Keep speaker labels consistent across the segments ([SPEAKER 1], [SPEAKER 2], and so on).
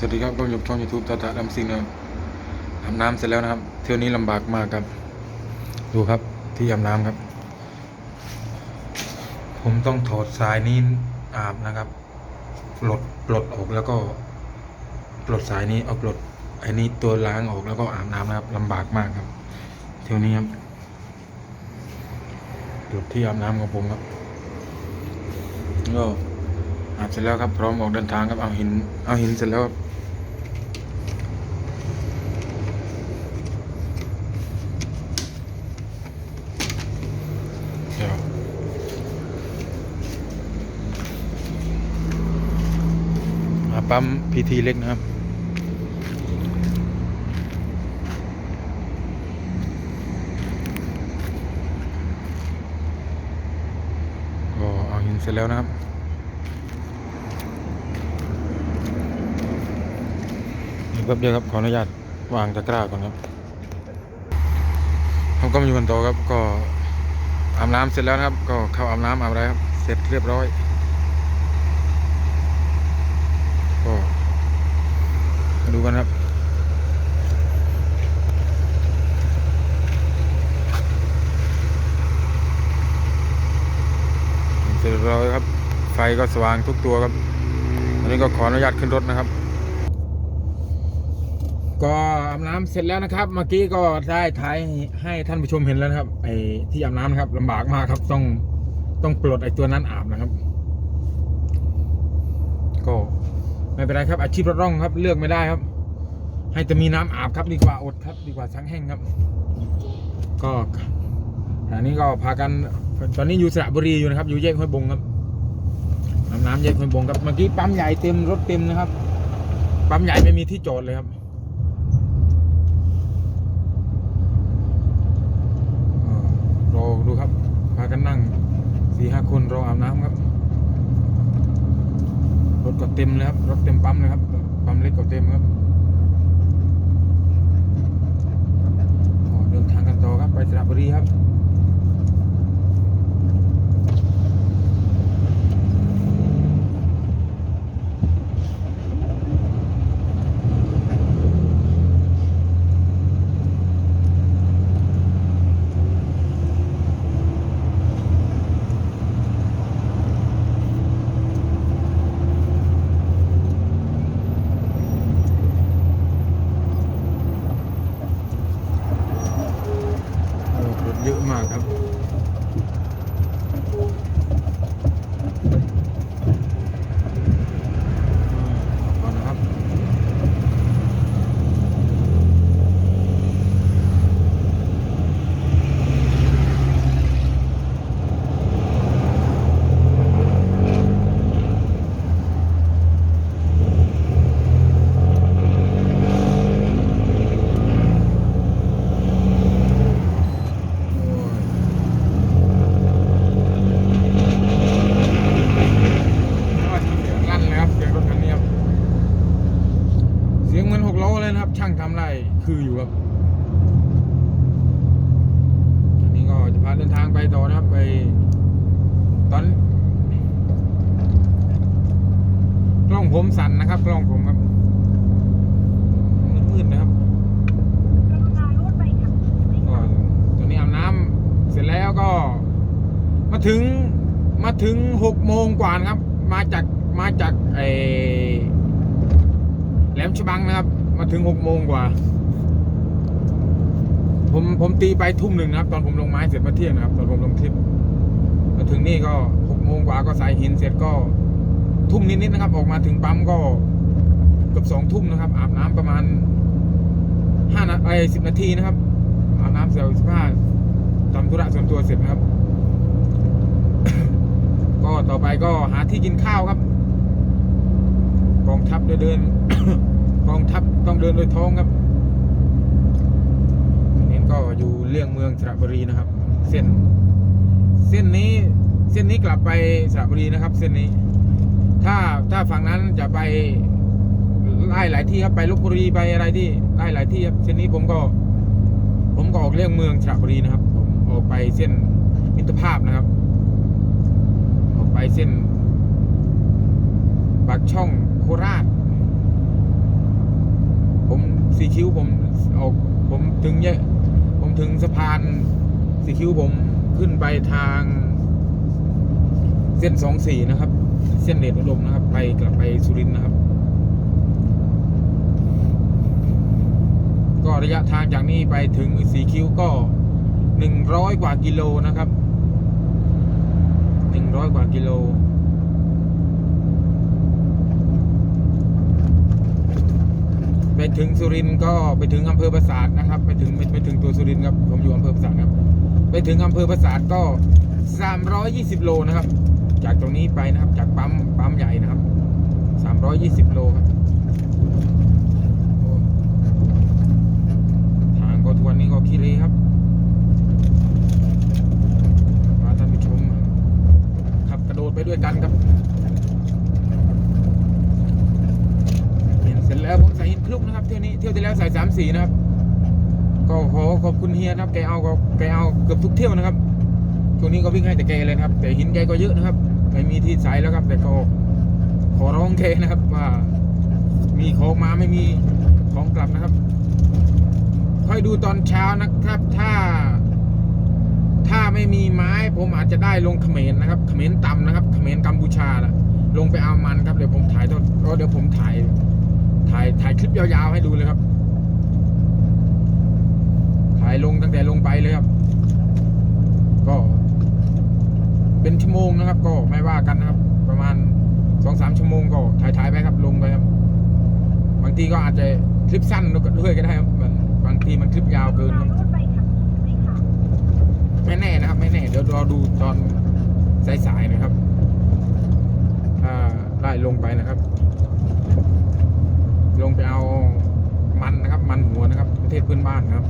[SPEAKER 1] สวัสดีครับก็ยู่ช่องยูทูบตาตาดำซิงนะครับอาบน้ำเสร็จแล้วนะครับ เที่ยวนี้ลำบากมากครับ ดูครับที่อาบน้ำครับ ผมต้องถอดสายนี้อาบนะครับปลดปลดออกแล้วก็ปลดสายนี้เอาปลดไอ้นี้ตัวล้างออกแล้วก็อาบน้ำนะครับลำบากมากครับ เที่ยวนี้ครับจุดที่อาบน้ำของผมครับก็อาบเสร็จแล้วครับพร้อมออกเดินทางครับเอาหินเอาหินเสร็จแล้วครับ เดี๋ยวมา ปั๊มพีทีเล็กนะครับ ก็เอาหินเสร็จแล้วนะครับ นี่ครับเดียวครับ ขออนุญาตวางตะกร้าก่อนครับผมก็มาอยู่กันต่อครับ ก็อาบน้ำเสร็จแล้วนะครับ ก็เข้าอาบน้ำอาบอะไรครับ เสร็จเรียบร้อย ก็ันครับเสร็จเรียบร้อยครับ ไฟก็สว่างทุกตัวครับอันนี้ก็ขออนุญาตขึ้นรถนะครับ ก็อาบน้ำเสร็จแล้วนะครับ เมื่อกี้ก็ได้ถ่ายให้ท่านผู้ชมเห็นแล้วครับ ไอ้ที่อาบน้ำนะครับลำบากมากครับ ต้องต้องปลดไอ้ตัวนั้นอาบนะครับ ก็ไม่เป็นไรครับ อาชีพรถร่องครับ เลือกไม่ได้ครับ ให้จะมีน้ำอาบครับดีกว่าอดครับ ดีกว่าสังแห้งครับ ก็อันนี้ก็พากันตอนนี้อยู่สระบุรีอยู่นะครับ อยู่แยกห้วยบงครับอาบน้ำแยกห้วยบงครับเมื่อกี้ปั๊มใหญ่เต็มรถเต็มนะครับปั๊มใหญ่ไม่มีที่จอดเลยครับรอดูครับ พากันนั่งสี่ห้าคนรออาบน้ำครับรถก็เต็มเลยครับรถเต็มปั๊มเลยครับปั๊มเล็กก็เต็มครับอ๋อเดินทางกันต่อครับ ไป สระบุรีครับ โอ้รถเยอะมากครับ ก่อนนะครับ โอ้ยเสียงลั่นเลยครับเสียงรถคันนี้ครับ เสียงเหมือนหกล้อเลยนะครับ ช่างทำไร คืออยู่ครับอันนี้ก็จะพาเดินทางไปต่อนะครับไปตอนกล้องผมสั่นนะครับกล้องผมครับมืดๆนะครับก็ตอนนี้อาบน้ำเสร็จแล้วก็ มาถึงมาถึงหกโมงกว่านะครับ มาจากมาจากไอแหลมฉบังนะครับ มาถึงหกโมงกว่า ผมผมตีไปทุ่มหนึ่งนะครับ ตอนผมลงไม้เสร็จมาเที่ยงนะครับ ตอนผมลงคลิปมาถึงนี่ก็หกโมงกว่าก็ใส่หินเสร็จก็ทุ่มนิดๆนะครับ ออกมาถึงปั๊มก็เกือบสองทุ่มนะครับ อาบน้ำประมาณห้านาไอสิบนาทีนะครับ อาบน้ำเสร็จสิบห้าทำธุระส่วนตัวเสร็จนะครับ ก็ต่อไปก็หาที่กินข้าวครับกองทัพเดิน กองทัพต้องเดินโดยท้องครับ ก็อยู่เลี่ยงเมืองสระบุรีนะครับ เส้น เส้นนี้เส้นนี้กลับไปสระบุรีนะครับ เส้นนี้ ถ้าถ้าฝั่งนั้นจะไปไล่หลายที่ครับไปลบบุรีไปอะไรที่ไล่หลายที่ครับเส้นนี้ผมก็ ผมก็ออกเลี่ยงเมืองสระบุรีนะครับ ผมออกไปเส้นมิตรภาพนะครับ ออกไปเส้นปากช่องโคราช ผมสีคิ้วผมออกผมถึงเยอะ ถึงสะพานสีคิ้วผมขึ้นไปทาง เส้นสองสี่นะครับ เส้นเดชอุดมนะครับ ไปกลับไปสุรินทร์นะครับ ก็ระยะทางจากนี้ไปถึงสีคิ้วก็หนึ่งร้อยกว่ากิโลนะครับหนึ่งร้อยกว่ากิโล ไปถึงสุรินทร์ก็ไปถึงอำเภอปราสาทนะครับ ไปถึงไปถึงตัวสุรินทร์ครับผมอยู่อำเภอปราสาทครับ ไปถึงอำเภอปราสาทก็ 320 โลนะครับ จากตรงนี้ไปนะครับ จากปั๊มปั๊มใหญ่นะครับ 320 โลครับทางก็ทุกวันนี้ก็ขี้เละครับพาท่านผู้ชมขับกระโดดไปด้วยกันครับ เห็ นเสร็จแล้วผมใส่หินคลุกนะครับเที่ยวนี้เที่ยวที่แล้วใส่สามสีนะครับ ก็ขอขอบคุณเฮียนะครับแกเอาก็แกเอาเกือบทุกเที่ยวนะครับช่วงนี้ก็วิ่งให้แต่แกเลยนะครับ แต่หินแกก็เยอะนะครับไม่มีที่ใส่แล้วครับ แต่ก็ขอร้องแกนะครับว่า มีของมาไม่มีของกลับนะครับ ค่อยดูตอนเช้านะครับ ถ้า ถ้าไม่มีไม้ผมอาจจะได้ลงเขมรนะครับเขมรต่ำนะครับเขมรกัมพูชานะลงไปเอามันครับเดี๋ยวผมถ่ายตอนก็เดี๋ยวผมถ่าย ถ่ายถ่ายคลิปยาวๆให้ดูเลยครับ ถ่ายลงตั้งแต่ลงไปเลยครับ ก็ เป็นชั่วโมงนะครับ ก็ไม่ว่ากันนะครับ ประมาณสองสามชั่วโมงก็ถ่ายถ่ายๆไปครับ ลงไปครับ บางทีก็อาจจะคลิปสั้นด้วยก็ได้ครับมันบางทีมันคลิปยาวเกินครับ
[SPEAKER 2] รถไปขับขี่ไหมคะ
[SPEAKER 1] ไม่แน่นะครับ ไม่แน่เดี๋ยวรอดูตอนสายๆนะครับ ถ้าได้ลงไปนะครับ ลงไปเอามันนะครับ มันหัวนะครับ ประเทศเพื่อนบ้านครับ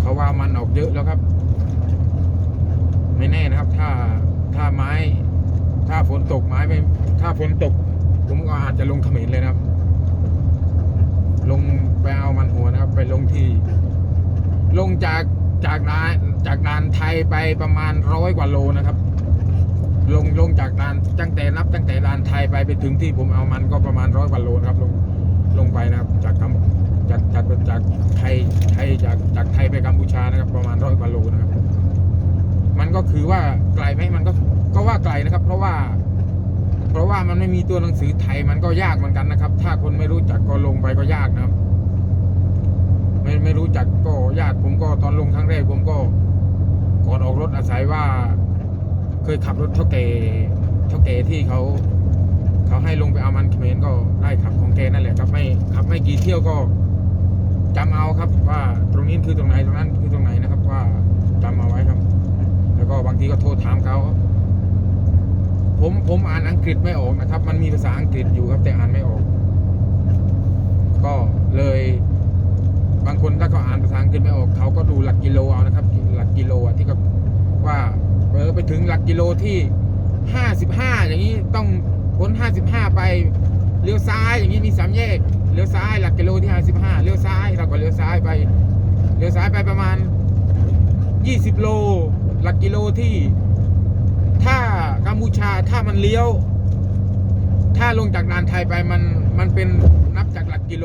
[SPEAKER 1] เขาว่ามันออกเยอะแล้วครับ ไม่แน่นะครับ ถ้าถ้าไม้ ถ้าฝนตกไม้ไม่ถ้าฝนตก ผมก็อาจจะลงเขมรเลยนะครับ ลงไปเอามันหัวนะครับ ไปลงที่ ลงจากจากด่านจากด่านไทยไปประมาณร้อยกว่าโลนะครับ ลงลงจากด่านตั้งแต่นับตั้งแต่ด่านไทยไปไปถึงที่ผมเอามันก็ประมาณร้อยกว่าโลครับ ลงลงไปนะครับ จากกัมจาก จากไทยไทยจากจากไทยไปกัมพูชานะครับ ประมาณร้อยกว่าโลนะครับ มันก็คือว่าไกลไหมมันก็ก็ว่าไกลนะครับ เพราะว่า เพราะว่ามันไม่มีตัวหนังสือไทยมันก็ยากเหมือนกันนะครับ ถ้าคนไม่รู้จักก็ลงไปก็ยากนะครับ ไม่ไม่รู้จักก็ยากผมก็ตอนลงครั้งแรกผมก็ก่อนออกรถอาศัยว่า เคยขับรถเท่าแกเท่าแกที่เขาเขาให้ลงไปเอามันเขมรก็ได้ขับของแกนั่นแหละครับไม่ขับไม่กี่เที่ยวก็ จำเอาครับว่าตรงนี้คือตรงไหนตรงนั้นคือตรงไหนนะครับว่าจำเอาไว้ครับ แล้วก็บางทีก็โทรถามเขาผมผมอ่านอังกฤษไม่ออกนะครับ มันมีภาษาอังกฤษอยู่ครับแต่อ่านไม่ออก ก็เลยบางคนถ้าเขาอ่านภาษาอังกฤษไม่ออกเขาก็ดูหลักกิโลเอานะครับ หลักกิโลที่เขาว่าเออไปถึงหลักกิโลที่ห้าสิบห้าอย่างนี้ต้องพ้นห้าสิบห้าไปเลี้ยวซ้ายอย่างนี้มีสามแยก ลี้ยวซ้ายหลักกิโลที่ห้าสิบห้าเลี้ยวซ้ายเราก็เลี้ยวซ้ายไปเลี้ยวซ้ายไปประมาณยี่สิบโล หลักกิโลที่ ถ้ากัมพูชาถ้ามันเลี้ยว ถ้าลงจากด่านไทยไปมันมันเป็นนับจากหลักกิโล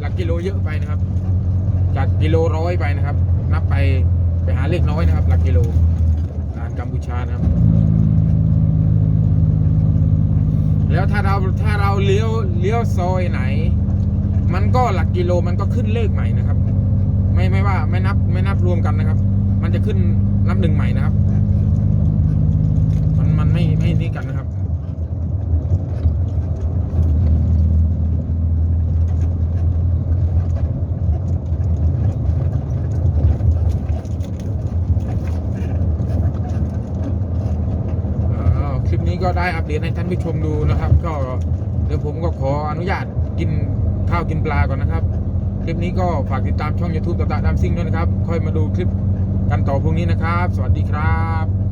[SPEAKER 1] หลักกิโลเยอะไปนะครับ จากกิโลร้อยไปนะครับ นับไปไปหาเลขน้อยนะครับ หลักกิโลด่านกัมพูชานะครับ แล้วถ้าเราถ้าเราเลี้ยวเลี้ยวซอยไหน มันก็หลักกิโลมันก็ขึ้นเลขใหม่นะครับ ไม่ไม่ว่าไม่นับไม่นับรวมกันนะครับ มันจะขึ้นนับหนึ่งใหม่นะครับ มันมันไม่ไม่นี่กันนะครับ อ่าคลิป นี้ก็ได้อัปเดตให้ท่านผู้ชมดูนะครับ ก็เดี๋ยวผมก็ขออนุญาตกินข้าวกินปลาก่อนนะครับ คลิปนี้ก็ฝากติดตามช่อง YouTube ตาตาดามซิ่งด้วยนะครับ ค่อยมาดูคลิปกันต่อพรุ่งนี้นะครับ สวัสดีครับ